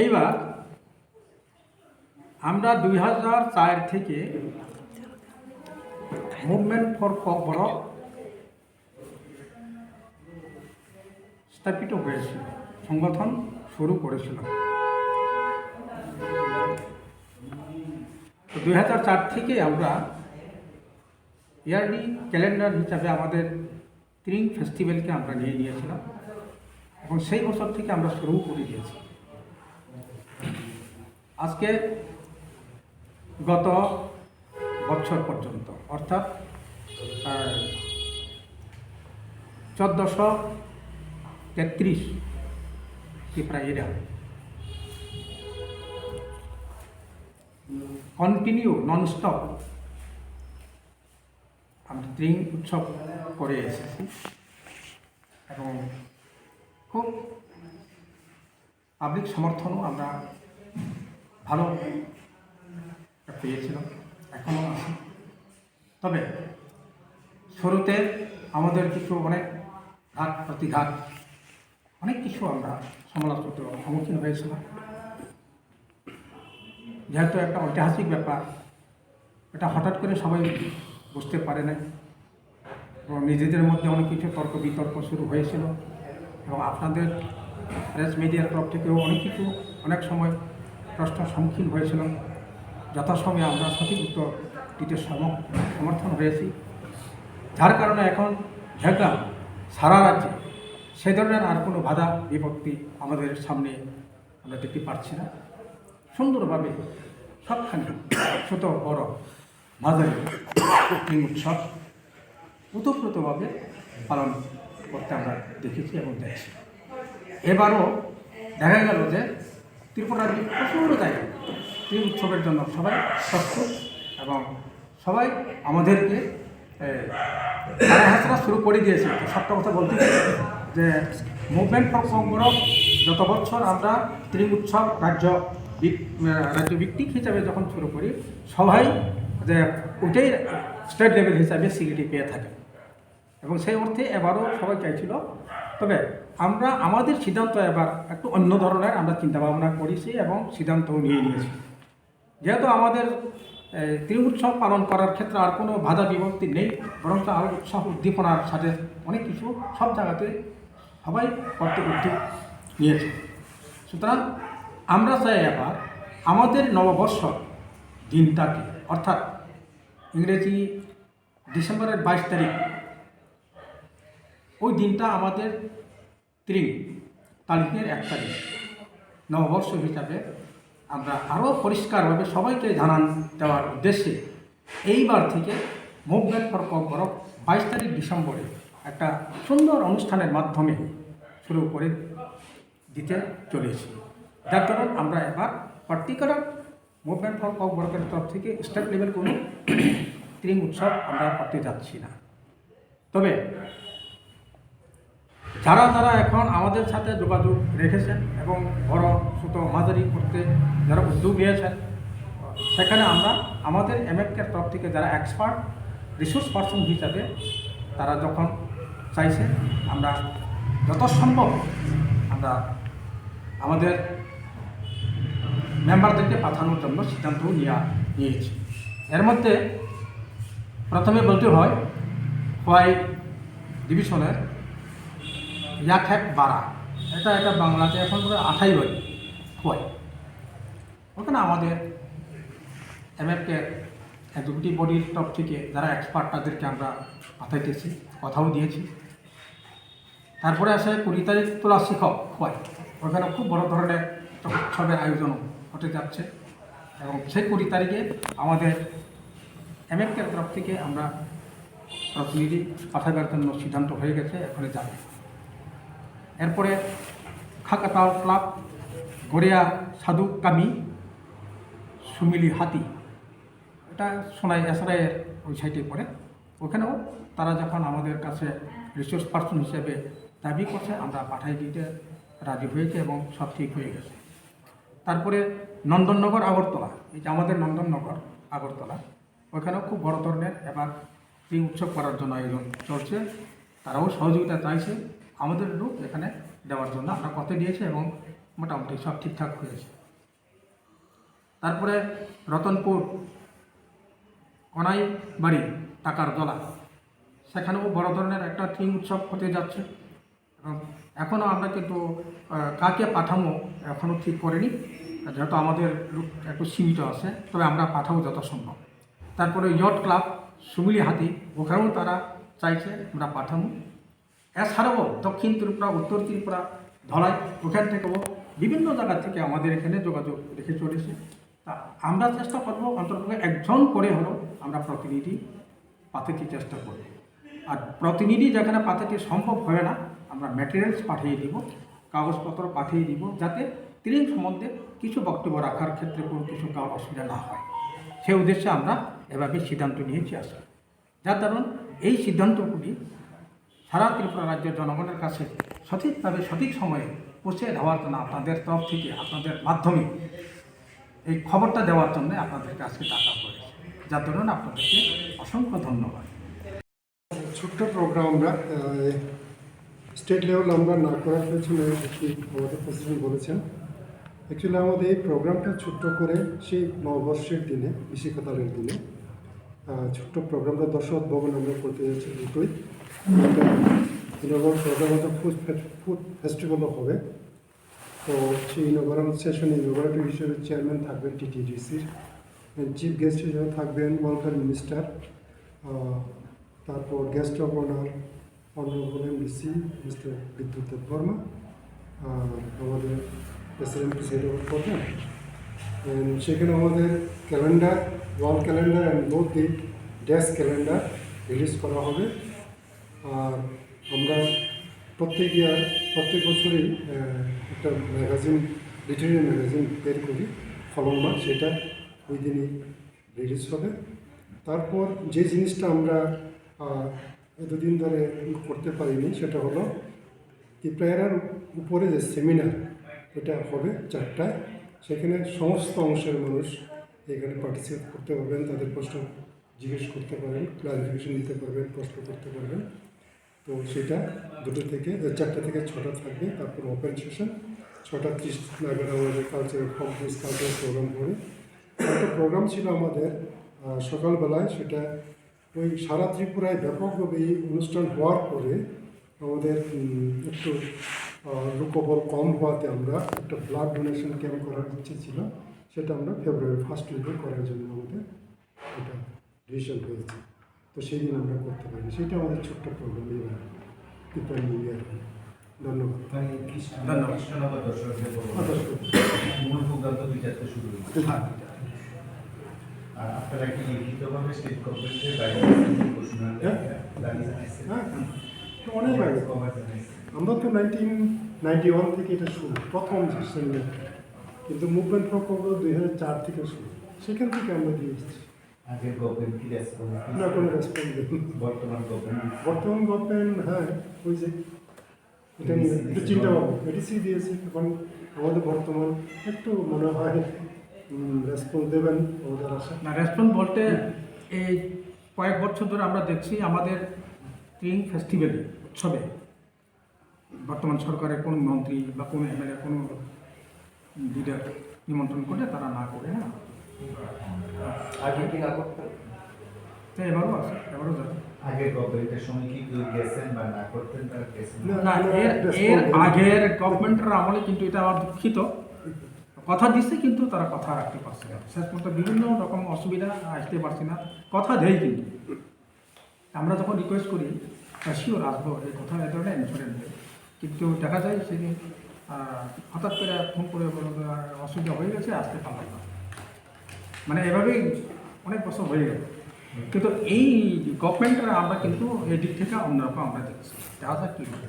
এইবার আমরা দুই হাজার চার থেকে মুভমেন্ট ফর ককবরক স্থাপিত হয়েছিল, সংগঠন শুরু করেছিল। দুই হাজার চার থেকে আমরা ইয়ারলি ক্যালেন্ডার হিসাবে আমাদের ত্রিং ফেস্টিভ্যালকে আমরা নিয়ে নিয়েছিলাম এবং সেই বছর থেকে আমরা শুরু করে দিয়েছি। আজকে গত বছর পর্যন্ত, অর্থাৎ চোদ্দোশো তেত্রিশ কি প্রায় এরা কন্টিনিউ ননস্টপ আমরা ত্রিং উৎসব করে এসেছি। এবং খুব পাবলিক সমর্থনও আমরা ভালো পেয়েছিলাম এখনও আছে। তবে শুরুতে আমাদের কিছু অনেক ঘাত প্রতিঘাত অনেক কিছু আমরা সমালোচনার সম্মুখীন হয়েছিলাম। যেহেতু একটা ঐতিহাসিক ব্যাপার, এটা হঠাৎ করে সবাই বুঝতে পারে নাই। এবং নিজেদের মধ্যে অনেক কিছু তর্ক বিতর্ক শুরু হয়েছিল। এবং আপনাদের প্রেস মিডিয়ার তরফ থেকেও অনেক কিছু অনেক সময় প্রশ্নের সম্মুখীন হয়েছিলাম। যথাসময়ে আমরা সঠিক উত্তর দিতে সম- সমর্থন হয়েছি। যার কারণে এখন ঝাড়গ্রাম, সারা রাজ্যে সে ধরনের আর কোনো বাধা, বিপত্তি আমাদের সামনে আমরা দেখতে পাচ্ছি না। সুন্দরভাবে সবখানে ছোট, বড় মাঝারি এই উৎসব ওতপ্রোতভাবে পালন করতে আমরা দেখেছি এবং দেখছি। এবারও দেখা গেল যে ত্রিপুরার প্রচুর জায়গায় এই উৎসবের জন্য সবাই প্রস্তুত এবং সবাই আমাদেরকে হাসরা শুরু করে দিয়েছে। সবটা কথা বলতে যে মুভমেন্ট ফর কংগ্রহ যত বছর আমরা ত্রি উৎসব রাজ্য রাজ্য ভিত্তিক হিসাবে যখন শুরু করি, সবাই যে ওইটাই স্টেট লেভেল হিসাবে সিকিউরিটি পেয়ে থাকে। এবং সেই অর্থে এবারও সবাই চাইছিল, তবে আমরা আমাদের সিদ্ধান্ত এবার একটু অন্য ধরনের আমরা চিন্তা ভাবনা করেছি এবং সিদ্ধান্তও নিয়ে নিয়েছি। যেহেতু আমাদের ত্রি উৎসব পালন করার ক্ষেত্রে আর কোনো বাধা বিভক্তি নেই বরং আরও উৎসাহ উদ্দীপনার সাথে অনেক কিছু সব জায়গাতে সবাই করতে উদ্যোগ নিয়েছে। সুতরাং আমরা চাই এবার আমাদের নববর্ষ দিনটাকে, অর্থাৎ ইংরেজি ডিসেম্বরের বাইশ তারিখ, ওই দিনটা আমাদের ত্রি তারিখের এক তারিখ। নববর্ষ হিসাবে আমরা আরও পরিষ্কারভাবে সবাইকে জানান দেওয়ার উদ্দেশ্যে এইবার থেকে মুভমেন্ট ফর ককবরক বাইশ তারিখ ডিসেম্বরে একটা সুন্দর অনুষ্ঠানের মাধ্যমে শুরু করে দিতে চলেছি। যার কারণ আমরা এবার পার্টিকুলার মুভমেন্ট ফর ককবরকের তরফ থেকে স্টেট লেভেল কোনো ত্রিম উৎসব আমরা করতে যাচ্ছি না। তবে যারা যারা এখন আমাদের সাথে যোগাযোগ রেখেছেন এবং বড় ছোট মাঝারি করতে যারা উদ্যোগ নিয়েছেন, সেখানে আমরা আমাদের এমএফকের তরফ থেকে যারা এক্সপার্ট রিসোর্স পার্সন হিসাবে তারা যখন চাইছে আমরা যত সম্ভব আমরা আমাদের মেম্বারদেরকে পাঠানোর জন্য সিদ্ধান্ত নেওয়া নিয়েছি। এর মধ্যে প্রথমে বলতে হয় হোয়াই ডিভিশনের ইয়াখ্যাক বাড়া এটা এটা বাংলাতে এখন ধরে আঠাই বাড়ি হয় ওখানে আমাদের এমএফকে এক্সিকিউটিভ বডির তরফ থেকে যারা এক্সপার্ট তাদেরকে আমরা পাঠাইতেছি, কথাও দিয়েছি। তারপরে আসে কুড়ি তারিখ তোলা শিক্ষক হয় ওখানে খুব বড় ধরনের উৎসবের আয়োজন হতে যাচ্ছে। এবং সেই কুড়ি তারিখে আমাদের এমএফকের তরফ থেকে আমরা প্রতিনিধি পাঠাবার জন্য সিদ্ধান্ত হয়ে গেছে এখানে যাবে। এরপরে খাকাতাল ক্লাব, গড়িয়া সাধু কামি, সুমিলি হাতি। এটা সোনাই এসরাইয়ের ওই সাইটে পড়ে। ওখানেও তারা যখন আমাদের কাছে রিসোর্স পার্সন হিসেবে দাবি করছে, আমরা পাঠাই দিতে রাজি হয়েছে এবং সব ঠিক হয়ে গেছে। তারপরে নন্দননগর আগরতলা। এই যে আমাদের নন্দননগর আগরতলা, ওখানেও খুব বড় ধরনের এবার এই উৎসব করার জন্য আয়োজন চলছে। তারাও সহযোগিতা চাইছে। আমাদের লোক এখানে দেওয়ার জন্য। আমরা কথা দিয়েছি এবং মোটামুটি সব ঠিকঠাক হয়েছে। তারপরে রতনপুর কনাই বাড়ি টাকার দলা। সেখানেও বড় ধরনের একটা থিম উৎসব হতে যাচ্ছে। এবং এখনও আমরা কিন্তু কাকে পাঠামো এখনও ঠিক করিনি। যেহেতু আমাদের একটু সীমিত আছে, তবে আমরা পাঠাবো যত সম্ভব তারপরে ইয়ট ক্লাব সুমিলি হাতি ওখানেও তারা চাইছে আমরা পাঠাবো এছাড়াও দক্ষিণ ত্রিপুরা, উত্তর ত্রিপুরা, ধলাই, ওখান থেকেও বিভিন্ন জায়গা থেকে আমাদের এখানে যোগাযোগ রেখে চলেছে। তা আমরা চেষ্টা করব অন্তর্পক্ষে একজন করে হলেও আমরা প্রতিনিধি পাঠাতে চেষ্টা করব। আর প্রতিনিধি যেখানে পাঠাতে সম্ভব হবে না, আমরা ম্যাটেরিয়ালস পাঠিয়ে দিব, কাগজপত্র পাঠিয়ে দিব, যাতে তিনি সম্বন্ধে কিছু বক্তব্য রাখার ক্ষেত্রে কোনো কিছু কারণ অসুবিধা না হয়। সেই উদ্দেশ্যে আমরা এভাবে সিদ্ধান্ত নিয়েছি আসলে যার কারণ এই সিদ্ধান্তগুলি সারা ত্রিপুরা রাজ্যের জনগণের কাছে সঠিকভাবে, সঠিক সময়ে পৌঁছে দেওয়ার জন্য আপনাদের তরফ থেকে, আপনাদের মাধ্যমে এই খবরটা দেওয়ার জন্য আপনাদেরকে আজকে টাকা পড়েছে। যার দরুন আপনাদেরকে অসংখ্য ধন্যবাদ। ছোট্ট প্রোগ্রাম আমরা স্টেট লেভেল আমরা না করার পেছনে আমাদের প্রেসিডেন্ট বলেছেন। অ্যাকচুয়ালি আমাদের এই প্রোগ্রামটা ছোট্ট করে সেই নববর্ষের দিনে বিশিকতালের দিনে ছোট্ট প্রোগ্রামটা দর্শক ভবন আমরা করতে যাচ্ছি দুটোই। ইনোভার হচ্ছে ফুড ফুড ফেস্টিভ্যালও হবে। তো সেই ইনোভারাল সেশনে ইনোভারেটর হিসেবে চেয়ারম্যান থাকবেন টিটিডিসির চিফ গেস্ট হিসেবে থাকবেন ওয়েলফেয়ার মিনিস্টার তারপর guest of honour honourable MDC mister Bidyut Debbarma আর আমাদের প্রেসিডেন্ট প্রেসিডেন্ট করবেন সেখানে আমাদের calendar wall calendar and both the desk calendar release করা হবে। আমরা প্রত্যেক ইয়ার, প্রত্যেক বছরই একটা ম্যাগাজিন লিটারি ম্যাগাজিন বের করি ফলন মাস সেটা ওই দিনই রিলিজ হবে। তারপর যে জিনিসটা আমরা এতদিন ধরে করতে পারিনি, সেটা হলো ত্রিপ্রায়ার উপরে যে সেমিনার এটা হবে চারটায়। সেখানে সমস্ত অংশের মানুষ এখানে পার্টিসিপেট করতে পারবেন, তাদের প্রশ্ন জিজ্ঞেস করতে পারবেন ক্লারিফিকেশন দিতে পারবেন, প্রশ্ন করতে পারবেন। তো সেটা দুটো থেকে চারটে থেকে ছটা থাকবে, তারপর ওপেন সেশন ছটা ত্রিশ নাগাদ আমাদের কালচারাল কমপ্লেক্স কালচারাল প্রোগ্রাম হবে। একটা প্রোগ্রাম ছিল আমাদের সকালবেলায়, সেটা ওই সারা ত্রিপুরায় ব্যাপকভাবে এই অনুষ্ঠান হওয়ার পরে আমাদের একটু লোকবল কম হওয়াতে আমরা একটা ব্লাড ডোনেশন ক্যাম্প করার ইচ্ছে ছিল, সেটা আমরা ফেব্রুয়ারি ফার্স্ট উইকে করার জন্য আমাদের এটা ডিসিশন হয়েছে। তো সেই দিন আমরা করতে পারি। সেটা আমাদের ছোট্ট প্রোগ্রাম এইবার ত্রিপুরা নিউ ইয়ার ধন্যবাদ। ধন্যবাদ। কৃষ্ণনগর দর্শকদের বলব। মূল প্রোগ্রাম তো দুই শুরু হয়েছে। হ্যাঁ। আর আপনারা কি লিখিতভাবে স্টেট গভর্নমেন্টের বাইরে ঘোষণা হ্যাঁ। জানিয়েছেন হ্যাঁ। অনেক আগে আমরা তো নাইনটিন নাইনটি ওয়ান থেকে এটা শুরু প্রথম সেমিনার কিন্তু মুভমেন্ট প্রকল্প দুই হাজার চার থেকে শুরু। সেখান থেকে আমরা দিয়ে এসেছি। আগের গভর্নমেন্ট কি রেসপন্স না? কোনো রেসপন্স বর্তমান গভর্নমেন্ট বর্তমান গভর্নমেন্ট হ্যাঁ ওই যে এটা নিয়ে একটু চিন্তা ভাবনা এডিসি দিয়েছে এখন আমাদের বর্তমান একটু মনে হয় রেসপন্স দেবেন আমাদের আশা। না রেসপন্স বলতে এই কয়েক বছর ধরে আমরা দেখছি আমাদের ট্রেন ফেস্টিভ্যালে উৎসবে বর্তমান সরকারের কোনো মন্ত্রী বা কোনো এমএলএ কোনো লিডার নিমন্ত্রণ করলে তারা না করে না আগে কি না করতেন এবারও আছে এবারও যাবে আগের গভর্নমেন্টের সময় কি কেউ গেছেন বা না করতেন তারা গেছেন? না। না এর এর আগের গভর্নমেন্টের আমলে কিন্তু এটা আমার দুঃখিত। কথা দিচ্ছে কিন্তু তারা কথা রাখতে পারছে না। শেষ পর্যন্ত বিভিন্ন রকম অসুবিধা আসতে পারছে না। কথা দেয় কিন্তু। আমরা যখন রিকোয়েস্ট করি শিওর আসব এই কথা এই ধরনের ইন্স্যুরেন্স দেয়। কিন্তু দেখা যায় সেদিন হঠাৎ করে ফোন করে অসুবিধা হয়ে গেছে আসতে পারলাম না। মানে এভাবেই অনেক বছর হয়ে গেল। কিন্তু এই গভর্নমেন্টের আমরা কিন্তু এই দিক থেকে অন্যরকম আমরা দেখছি। দেখা যাক কী হবে